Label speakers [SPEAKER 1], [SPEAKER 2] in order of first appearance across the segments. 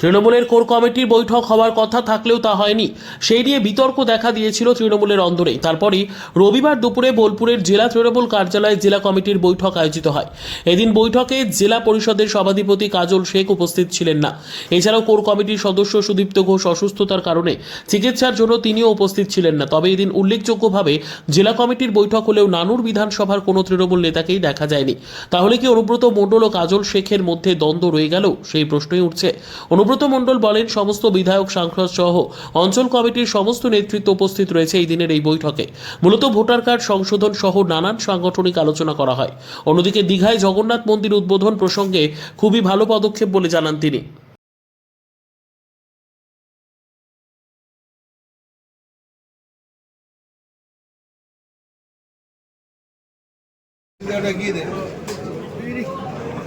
[SPEAKER 1] তৃণমূলের কোর কমিটির বৈঠক হওয়ার কথা থাকলেও তা হয়নি। সেই নিয়ে বিতর্ক দেখা দিয়েছিল তৃণমূলের অন্দরে। তারপরেই রবিবার দুপুরে বোলপুরের জেলা তৃণমূল কার্যালয়ে জেলা কমিটির বৈঠক আয়োজিত হয়। এদিন বৈঠকে জেলা পরিষদের সভাধিপতি কাজল শেখ উপস্থিত ছিলেন না। এছাড়াও কোর কমিটির সদস্য সুদীপ্ত ঘোষ অসুস্থতার কারণে চিকিৎসার জন্য তিনিও উপস্থিত ছিলেন না। তবে এদিন উল্লেখযোগ্যভাবে জেলা কমিটির বৈঠক হলেও নানুর বিধানসভার কোনো তৃণমূল নেতাকেই দেখা যায়নি। তাহলে কি অনুব্রত মণ্ডল ও কাজল শেখের মধ্যে দ্বন্দ্ব রয়ে গেল? সেই প্রশ্নই উঠছে। অনুব্রত মণ্ডল বলেন, সমস্ত বিধায়ক, সাংসদ সহ অঞ্চল কমিটির সমস্ত নেতৃত্ব উপস্থিত রয়েছে এই দিনের এই বৈঠকে। মূলত ভোটার কার্ড সংশোধন সহ নানান সাংগঠনিক আলোচনা করা হয়। অন্যদিকে দীঘায় জগন্নাথ মন্দির উদ্বোধন প্রসঙ্গে খুবই ভালো পদক্ষেপ বলে জানান তিনি।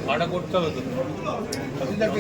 [SPEAKER 2] ভাড়া করতে হবে তো।
[SPEAKER 3] সিদ্ধার্থ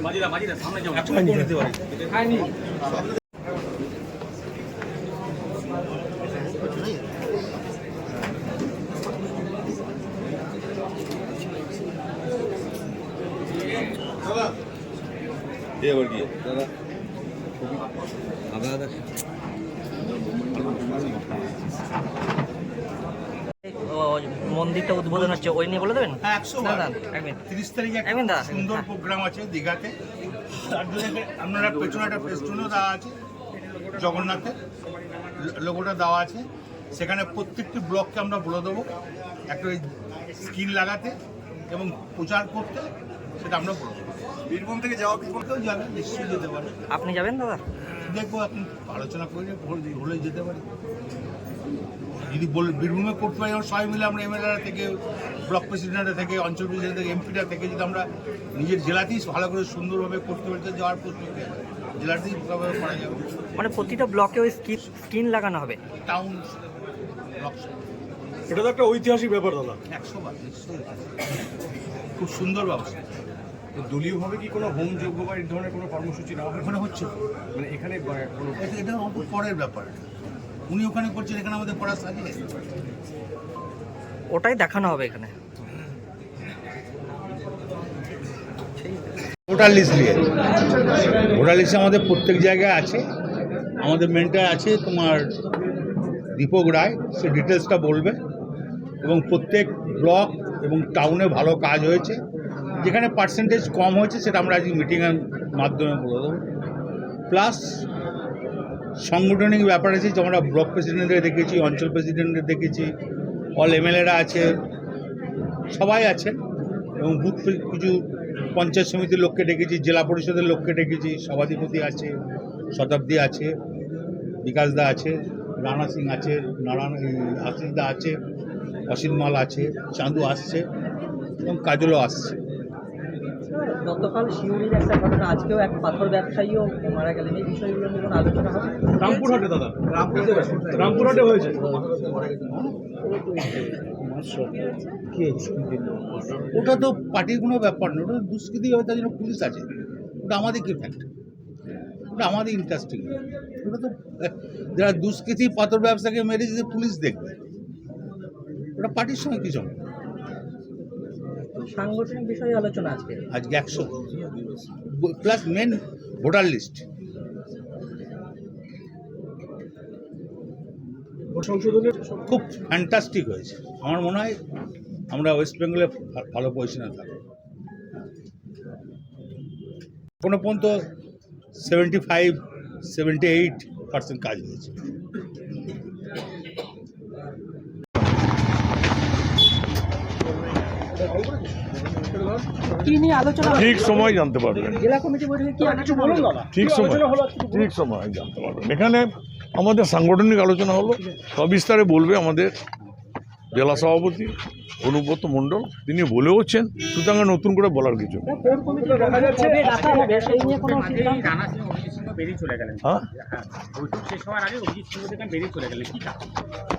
[SPEAKER 3] મજીદા
[SPEAKER 2] મજીદા સામે જાઓ કોણ દેવા કાઈ નહીં ये
[SPEAKER 3] वर्गीय दादा अब
[SPEAKER 4] दादा মন্দিরটা উদ্বোধন হচ্ছে ওই নিয়ে বলে দেবেন?
[SPEAKER 5] হ্যাঁ। তিরিশ তারিখে সুন্দর
[SPEAKER 4] হ্যাঁ।
[SPEAKER 5] প্রোগ্রাম আছে দীঘাতে। তার জন্য আপনারা পেছনে একটা ফেস্টুনও দেওয়া আছে জগন্নাথের। লোগোটা দেওয়া আছে। সেখানে প্রত্যেকটি ব্লককে আমরা বলে দেবো। একটা ওই স্কিল লাগাতে এবং প্রচার করতে সেটা আমরা বলে দেবো। বীরভূম থেকে যাওয়া বীরভূম কেউ যাবে নিশ্চয়ই যেতে পারে।
[SPEAKER 4] আপনি যাবেন দাদা?
[SPEAKER 5] দেখব আপনি আলোচনা করে হলে- হলে যেতে পারি। যদি বল বীরভূমে করতে পারি সবাই মিলে আমরা এমএলএরা থেকে ব্লক প্রেসিডেন্টরা থেকে অঞ্চল প্রেসিডেন্ট থেকে এমপিটা থেকে যদি আমরা নিজের জেলাতেই ভালো করে সুন্দরভাবে করতে পারি তো যাওয়ার আছে? জেলাতেই ভালোভাবে করা যাবে।
[SPEAKER 4] মানে প্রতিটা ব্লকে ওই স্কিন স্ক্রিন লাগানো হবে?
[SPEAKER 5] টাউন ব্লক
[SPEAKER 2] এটা তো একটা ঐতিহাসিক ব্যাপার দাদা।
[SPEAKER 5] একশো বার খুব সুন্দর ব্যবস্থা।
[SPEAKER 6] দলীয়ভাবে কি কোনো হোম যোগ্য বা এই ধরনের কোনো কর্মসূচি নেওয়া হয়?
[SPEAKER 5] ওখানে হচ্ছে।
[SPEAKER 6] মানে এখানে কোনো
[SPEAKER 5] এটা- এটা পরের ব্যাপার। উনি ওখানে করছেন এখানে আমাদের পড়া সাজিয়ে
[SPEAKER 4] ওটাই দেখানো হবে এখানে।
[SPEAKER 5] ভোটার লিস্ট নিয়ে। ভোটার লিস্ট আমাদের প্রত্যেক জায়গায় আছে। আমাদের মেনটা আছে তোমার দীপক রায় সে ডিটেলসটা বলবে। এবং প্রত্যেক ব্লক এবং টাউনে ভালো কাজ হয়েছে। যেখানে পার্সেন্টেজ কম হয়েছে সেটা আমরা আজকে মিটিংয়ের মাধ্যমে বলে দেবো। প্লাস সাংগঠনিক ব্যাপার আছে আমরা ব্লক প্রেসিডেন্টদের দেখেছি, অঞ্চল প্রেসিডেন্টদের দেখেছি, অল এমএলএরা আছে, সবাই আছে, এবং বুথ কিছু পঞ্চায়েত সমিতির লোককে ডেকেছি, জেলা পরিষদের লোককে ডেকেছি, সভাধিপতি আছে, শতাব্দী আছে বিকাশদা আছে, রানা সিং আছে, নারায়ণ আশিসদা আছে, অসিত মাল আছে, চাঁদু আসছে, এবং কাজলও আসছে।
[SPEAKER 4] গতকাল শিউরির একটা ঘটনা আজকেও এক পাথর ব্যবসায়ীও মারা গেলেন। এই বিষয়গুলো নিয়ে কোনো আলোচনা হবে?
[SPEAKER 2] রামপুরহাটে দাদা রামপুরহাটে হয়েছে।
[SPEAKER 5] ওটা তো পার্টির কোনো ব্যাপার না ওটা দুষ্কৃতি হবে তার জন্য পুলিশ আছে। ওটা আমাদের কি ফ্যাক্ট ওটা আমাদের ইন্টারেস্টিং ওটা তো যারা দুষ্কৃতি পাথর ব্যবসাকে মেরেছে পুলিশ দেখবে। ওটা পার্টির সঙ্গে কি সম্পর্ক
[SPEAKER 4] সাংগঠনিক বিষয়ে আলোচনা আজকে?
[SPEAKER 5] আজকে একশো। প্লাস মেন ভোটার লিস্ট
[SPEAKER 2] সংশোধনের
[SPEAKER 5] খুব ফ্যান্টাস্টিক হয়েছে। আমার মনে হয় আমরা ওয়েস্ট বেঙ্গলে ভালো পজিশনে থাকব। কোনো পর্যন্ত seventy five seventy eight percent কাজ হয়েছে
[SPEAKER 4] কি নিয়ে আলোচনা
[SPEAKER 7] ঠিক সময় জানতে পারবেন
[SPEAKER 4] জেলা কমিটি বৈঠকে কি কিছু বলুন দাদা।
[SPEAKER 7] ঠিক সময়। ঠিক সময় জানতে পারবেন এখানে আমাদের সাংগঠনিক আলোচনা হলো। সবিস্তারে বলবে আমাদের জেলা সভাপতি অনুব্রত মণ্ডল। তিনি বলেওছেন সুতরাং নতুন করে বলার কিছু হ্যাঁ?
[SPEAKER 8] হ্যাঁ,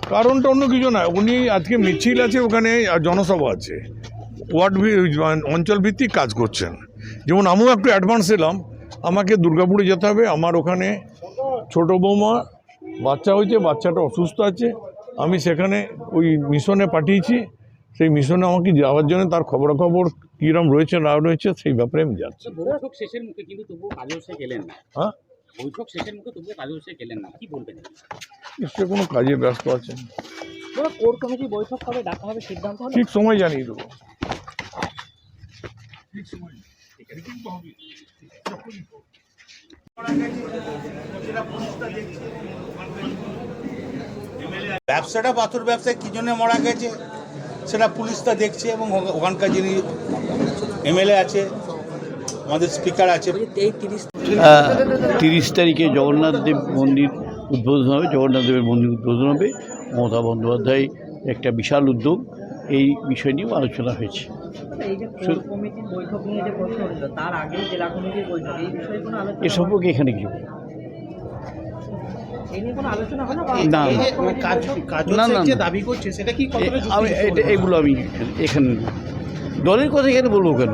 [SPEAKER 7] কারণটা অন্য কিছু না। উনি আজকে মিছিল আছে ওখানে আর জনসভা আছে। ওয়ার্ড ভি- অঞ্চল ভিত্তিক কাজ করছেন। যেমন আমিও একটু অ্যাডভান্স এলাম আমাকে দুর্গাপুরে যেতে হবে আমার ওখানে ছোট বৌমা বাচ্চা হয়েছে বাচ্চাটা অসুস্থ আছে আমি সেখানে ওই মিশনে পাঠিয়েছি সেই মিশনে আমাকে যাওয়ার জন্য তার খবরাখবর কীরকম রয়েছে না রয়েছে সেই ব্যাপারে আমি যাচ্ছি।
[SPEAKER 8] বৈঠক শেষের মুখে কিন্তু তবুও কাজে সে গেলেন না।
[SPEAKER 7] হ্যাঁ?
[SPEAKER 8] বৈঠক শেষের মুখে তবুও কাজে সে গেলেন না কি বলবেন?
[SPEAKER 7] নিশ্চয়ই কোনো কাজে ব্যস্ত আছেন।
[SPEAKER 4] কোর কমিটি বৈঠক কবে ডাকা হবে সিদ্ধান্ত
[SPEAKER 7] ঠিক সময় জানিয়ে দেবো।
[SPEAKER 5] ব্যবসাটা পাথর ব্যবসায় কী জন্য মারা গেছে সেটা পুলিশটা দেখছে এবং ওখানকার যিনি এমএলএ আছে আমাদের স্পিকার আছে।
[SPEAKER 4] এই তিরিশ
[SPEAKER 9] তিরিশ তারিখে জগন্নাথ দেব মন্দির উদ্বোধন হবে জগন্নাথ দেবের মন্দির উদ্বোধন হবে। মমতা বন্দ্যোপাধ্যায় একটা বিশাল উদ্যোগ এই বিষয় নিয়েও আলোচনা হয়েছে।
[SPEAKER 4] এই যে কোর কমিটির বৈঠক নিয়ে যে প্রশ্ন উঠল তার আগেই জেলা কমিটির বৈঠক এই বিষয়ে কোনো আলোচনা
[SPEAKER 9] এ সম্পর্কে এখানে
[SPEAKER 8] কি?
[SPEAKER 9] এ- আমি এটা এগুলো আমি এখানে দলের কথা এখানে বলব কেন?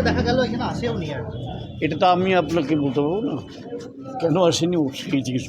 [SPEAKER 4] দেখা গেল এখানে আসেও নি আর।
[SPEAKER 9] এটা তো আমি আপনাকে বলতে পারব না। কেন আসেনি? ও সেই জিজ্ঞেস